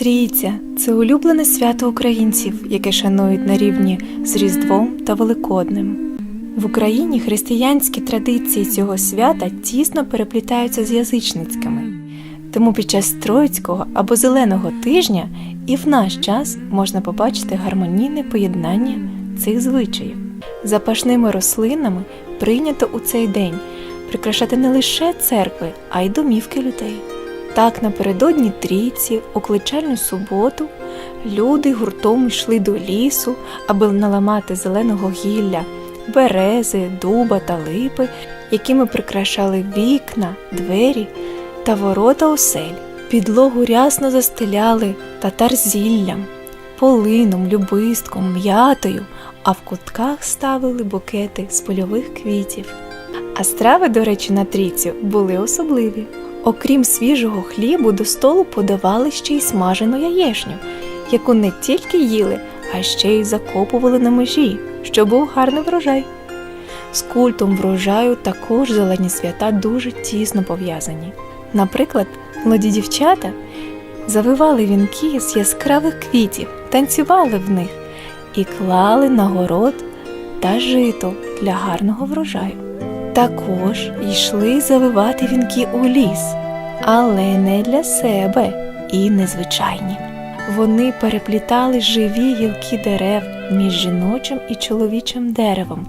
Трійця це улюблене свято українців, яке шанують на рівні з Різдвом та Великоднем. В Україні християнські традиції цього свята тісно переплітаються з язичницькими. Тому під час Троїцького або Зеленого тижня і в наш час можна побачити гармонійне поєднання цих звичаїв. Запашними рослинами прийнято у цей день прикрашати не лише церкви, а й домівки людей. Так, напередодні трійці, у кличальну суботу, люди гуртом йшли до лісу, аби наламати зеленого гілля, берези, дуба та липи, якими прикрашали вікна, двері та ворота осель. Підлогу рясно застеляли татарзіллям, полином, любистком, м'ятою, а в кутках ставили букети з польових квітів. А страви, до речі, на трійцю були особливі. Окрім свіжого хлібу, до столу подавали ще й смажену яєшню, яку не тільки їли, а ще й закопували на межі, щоб був гарний врожай. З культом врожаю також зелені свята дуже тісно пов'язані. Наприклад, молоді дівчата завивали вінки з яскравих квітів, танцювали в них і клали на город та жито для гарного врожаю. Також йшли завивати вінки у ліс, але не для себе і незвичайні. Вони переплітали живі гілки дерев між жіночим і чоловічим деревом,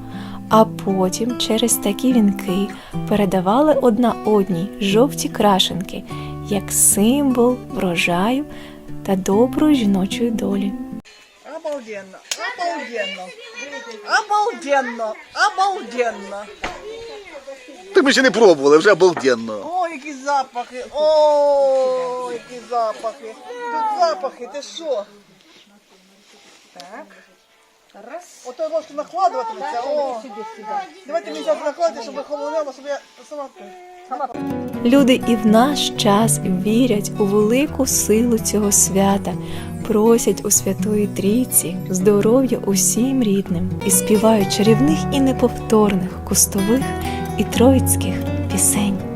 а потім через такі вінки передавали одна одній жовті крашенки як символ врожаю та доброї жіночої долі. Обалденно, обалденно, обалденно, обалденно. Та ми ще не пробували, вже обалденно. О, які запахи, о, які запахи. Тут запахи, ти що? Так. Раз. Ото ложку накладуватиметься, о. Давайте мені зараз накладати, щоб холодило, щоб я сама... сама... Люди і в наш час вірять у велику силу цього свята, просять у Святої Трійці здоров'я усім рідним і співають чарівних і неповторних кустових і троїцьких пісень.